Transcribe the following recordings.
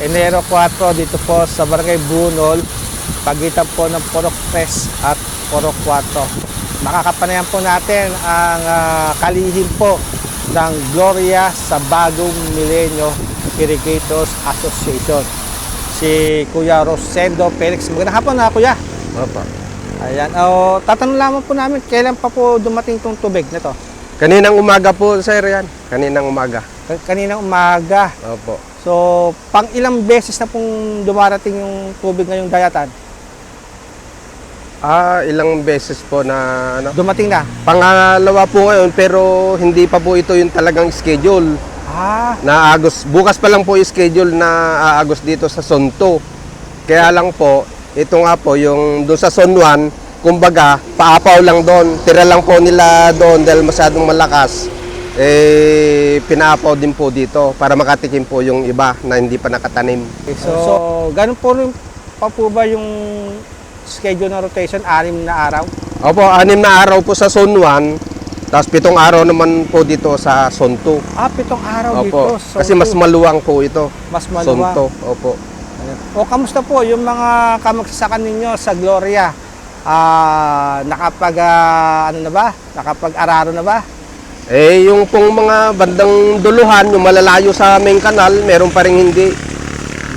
Enero 4 dito po sa Barangay Bunol, pagitan po ng Porok 3 at Porok 4. Makakapanayan po natin ang ah, kalihim po ng Gloria sa Bagong Milenyo Irrigators Association. Si Kuya Rosendo Felix. Magandang hapon na Kuya. Opo. Ayan. O, tatanong lamang po namin, kailan pa po dumating itong tubig na to? Kaninang umaga po, sir, yan. Kaninang umaga. Ka- Kaninang umaga. Opo. So, pang ilang beses na pong dumarating yung tubig ngayong dayatan? Ah, ilang beses po na ano. Dumating na. Pangalawa po ngayon pero hindi pa po ito yung talagang schedule. Ah, Na Agos, bukas pa lang po yung schedule na aagos dito sa Sonto. Kaya lang po, ito nga po yung doon sa Son 1, kumbaga, paapaw lang doon. Tira lang po nila doon dahil masyadong malakas. Eh, pinaapaw din po dito para makatikim po yung iba na hindi pa nakatanim. okay. so, so ganun po rin pa po ba yung schedule ng rotation? Anim na araw? Opo, anim na araw po sa Son 1, tapos pitong araw naman po dito sa Son 2. Ah, pitong araw dito. Opo, So, kasi mas maluwang po ito. mas maluwang. 2, opo. O, kamusta po yung mga kamagsasakan ninyo sa Gloria? Ah, nakapag, ah, ano na ba? Nakapag-araro na ba? Eh, yung pong mga bandang duluhan, yung malalayo sa main kanal, meron pa rin hindi.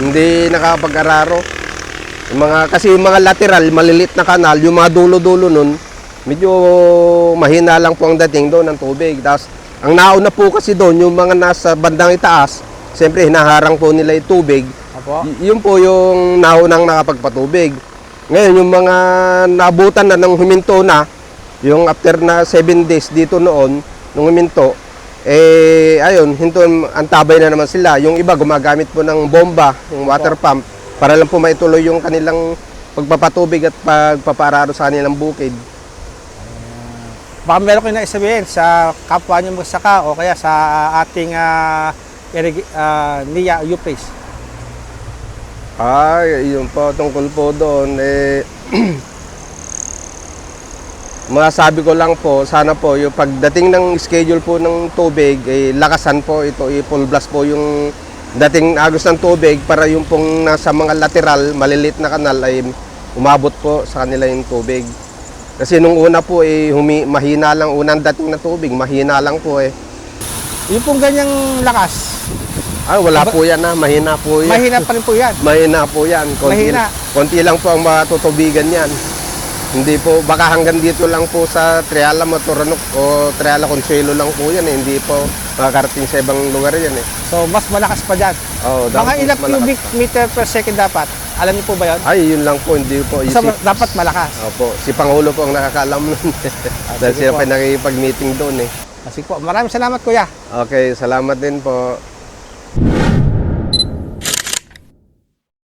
Hindi nakapag-araro. Yung mga, kasi yung mga lateral, malilit na kanal, yung mga dulo-dulo nun, medyo mahina lang po ang dating doon ng tubig. Tapos, ang nauna po kasi doon, yung mga nasa bandang itaas, siyempre hinaharang po nila yung tubig. Opo. Y- yun po yung naunang nakapagpatubig. Ngayon, yung mga nabutan na ng huminto na, yung after na 7 days dito noon, nung huminto, eh, ayun, hinto, ang tabay na naman sila. Yung iba gumagamit po ng bomba, yung water pump, para lang po maituloy yung kanilang pagpapatubig at pagpapararo sa kanilang bukid. Baka meron kayo na isabihin sa kapwa nyo magsaka o kaya sa ating uh, ah, NIA UPACE. Ay, yun po, tungkol po doon, eh, masasabi ko lang po, sana po, yung pagdating ng schedule po ng tubig, eh, lakasan po ito, i-full blast po yung dating agos ng tubig para yung pong nasa mga lateral, malilit na kanal ay umabot po sa kanila yung tubig. Kasi nung una po, eh, humi, mahina lang, unang dating na tubig, mahina lang po eh. Yung pong ganyang lakas, Ah, wala po yan na, mahina po yan. mahina pa rin po yan. Mahina po yan. Konti, Mahina. konti lang po ang matutubigan yan. Hindi po, baka hanggang dito lang po sa Triala Maturanok o Triala Consuelo lang po yan. Eh. Hindi po makakarating sa ibang lugar yan eh. So, mas malakas pa dyan. Oh, Mga ilang cubic pa. meter per second dapat. Alam niyo po ba yun? Ay, yun lang po. Hindi po. So, Isip, dapat malakas. Opo, si Pangulo po ang nakakaalam nun. Dahil sige siya po. pa nakikipag-meeting doon eh. Kasi po, maraming salamat kuya. Okay, salamat din po.